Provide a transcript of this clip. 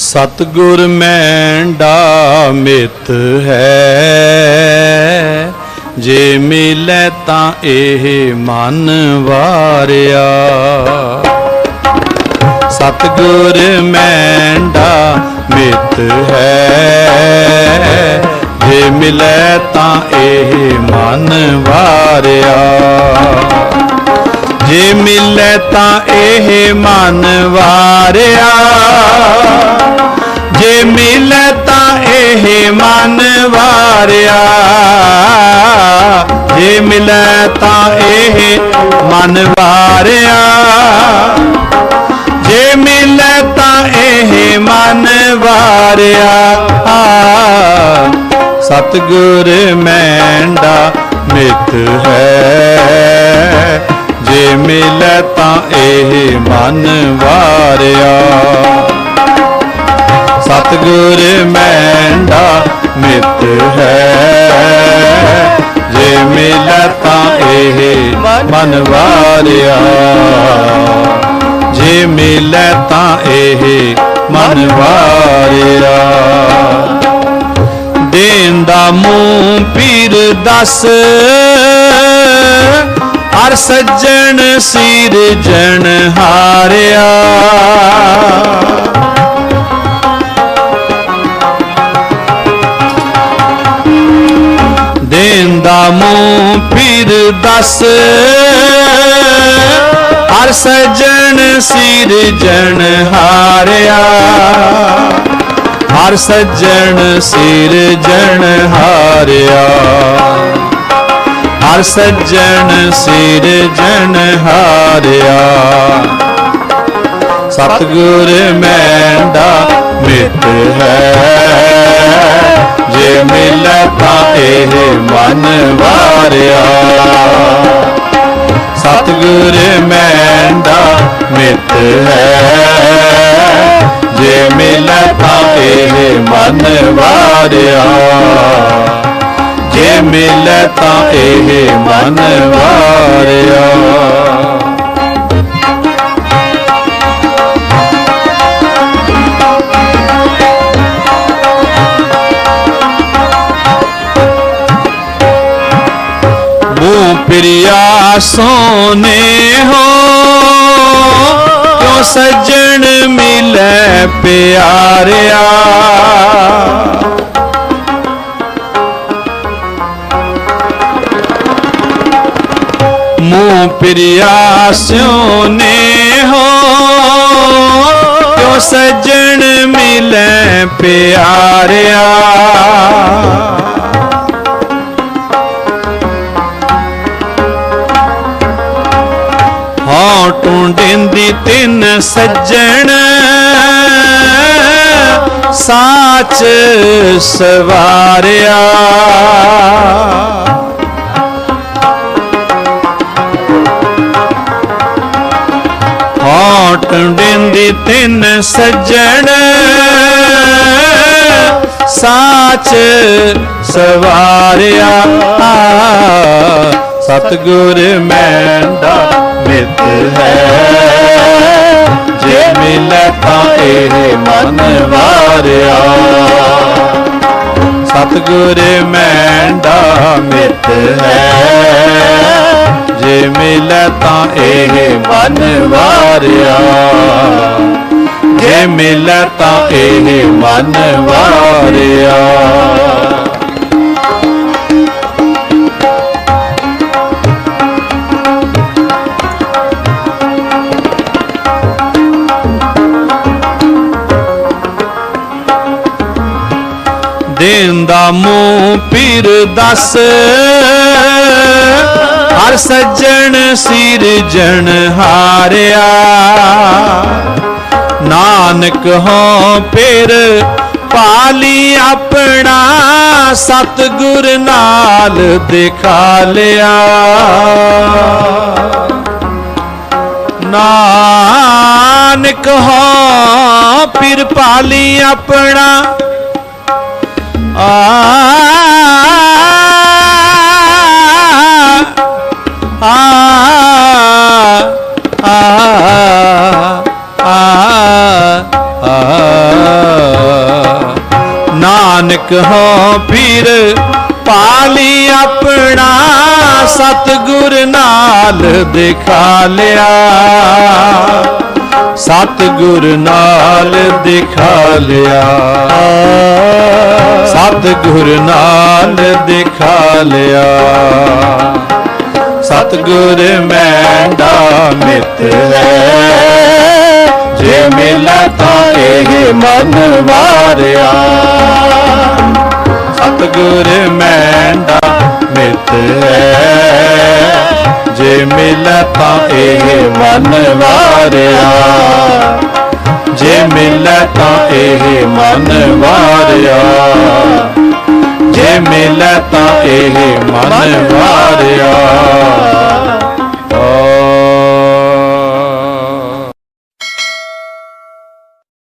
ਸਤਗੁਰ ਮੈਂਡਾ ਮਿੱਤ ਹੈ। ਜੇ ਮਿਲੈ ਤਾਂ ਇਹ ਮਨ ਵਾਰਿਆ। ਸਤਗੁਰ ਮੈਂਡਾ ਮਿੱਤ ਹੈ। ਜੇ ਮਿਲੇ ਤਾਂ ਇਹ ਮਨ ਵਾਰਿਆ। ਜੇ ਮਿਲੈ ਤਾਂ ਇਹ ਮਨ ਵਾਰਿਆ। ਜੇ ਮਿਲੇ ਤਾਂ ਇਹ ਮਨ ਵਾਰਿਆ। ਜੇ ਮਿਲੇ ਤਾਂ ਇਹ ਮਨ ਵਾਰਿਆ। ਜੇ ਮਿਲੇ ਤਾਂ ਇਹ ਮਨ ਵਾਰਿਆ। ਸਤਗੁਰ ਮੈਂਡਾ ਮਿੱਤ ਹੈ। ਜੇ ਮਿਲੇ ਤਾਂ ਇਹ ਮਨ ਵਾਰਿਆ। ਸਤਗੁਰ ਮੈਂਡਾ ਮਿੱਤ ਹੈ। ਜੇ ਮਿਲੇ ਤਾਂ ਇਹ ਮਨ ਵਾਰਿਆ। ਜੇ ਮਿਲੇ ਤਾਂ ਇਹ ਮਨ ਵਾਰਿਆ। ਦੇਨ ਦਾ ਮੂੰਹ ਪੀਰ ਦੱਸ, ਹਰ ਸੱਜਣ ਸਿਰ ਜਣ ਹਾਰਿਆ। ਦੱਸ ਹਰ ਸੱਜਣ ਸਿਰ ਹਾਰਿਆ। ਹਰ ਸੱਜਣ ਸਿਰਜਣ ਹਾਰਿਆ। ਹਰ ਸੱਜਣ ਸਿਰਜਣ ਹਾਰਿਆ। ਸਤਗੁਰ ਮੈਂਡਾ ਮਿੱਤ ਹੈ। ਜੇ ਮਿਲੇ ਇਹ ਮਨ ਵਾਰਿਆ। ਸਤਗੁਰ ਮੈਂਦਾ ਮਿੱਤ ਹੈ। ਜੇ ਮਿਲੇ ਤਾਂ ਇਹ ਮਨ ਵਾਰਿਆ। ਜੇ ਮਿਲੇ ਤਾਂ ਇਹ ਮਨ ਵਾਰਿਆ। ਮੂੰਹ ਪਿਰਿਆ ਸੋਨੇ ਹੋ। ਕਿਉ ਸੱਜਣ ਮਿਲੇ ਪਿਆਰਿਆ। ਮੂੰਹ ਪਿਰਿਆ ਸੋਨੇ ਹੋ। ਕਿਉ ਸੱਜਣ ਮਿਲੇ ਹਾਂ ਤਿੰਨ ਸੱਜਣ। ਸਾਚ ਸਵਾਰਿਆ। ਹਾਂ ਟੁੰਡਿੰਦੀ ਤਿੰਨ ਸੱਜਣ। ਸਾਚ ਸਵਾਰਿਆ। ਸਤਗੁਰ ਮੈਂਡਾ ਮਿੱਤ ਹੈ। ਜੇ ਮਿਲੇ ਤਾਂ ਇਹ ਮਨ ਵਾਰਿਆ। ਸਤਗੁਰ ਮੈਂਡਾ ਮਿਤ ਹੈ। ਜੇ ਮਿਲੇ ਤਾਂ ਇਹ ਮਨ ਵਾਰਿਆ। ਜੇ ਮਿਲੇ ਤਾਂ ਇਹ ਮਨ ਵਾਰਿਆ। ਦਾ ਮੂੰਹ ਪੀਰ ਦੱਸ। ਹਰ ਸੱਜਣ ਸਿਰਜਣ ਹਾਰਿਆ। ਨਾਨਕ ਹੋ ਪੇਰ ਪਾਲੀ ਆਪਣਾ, ਸਤਗੁਰ ਨਾਲ ਦਿਖਾ ਲਿਆ। ਨਾਨਕ ਹੋ ਪੀਰ ਪਾਲੀ ਆਪਣਾ ਆ ਆ ਆ ਆ ਪੀਰ ਪਾਲੀ ਆਪਣਾ ਸਤਿਗੁਰ ਨਾਲ ਦਿਖਾ ਲਿਆ। ਸਤਿਗੁਰ ਨਾਲ ਦਿਖਾ ਲਿਆ। ਸਤਿਗੁਰ ਨਾਲ ਦਿਖਾ ਲਿਆ। ਸਤਿਗੁਰ ਮੈਂਡਾ ਮਿੱਤ ਹੈ। ਜੇ ਮਿਲਾ ਤਾਂ ਇਹ ਮਨ ਵਾਰਿਆ। ਸਤਿਗੁਰ ਮੈਂਡਾ ਮਿੱਤ ਹੈ। ਮਿਲਾ ਤਾਂ ਇਹ ਮਨ ਵਾਰਿਆ। ਜੇ ਮਿਲੇ ਤਾਂ ਇਹ ਮਨ ਵਾਰਿਆ। ਜੇ ਮਿਲੇ ਤਾਂ ਇਹ ਮਨ ਵਾਰਿਆ।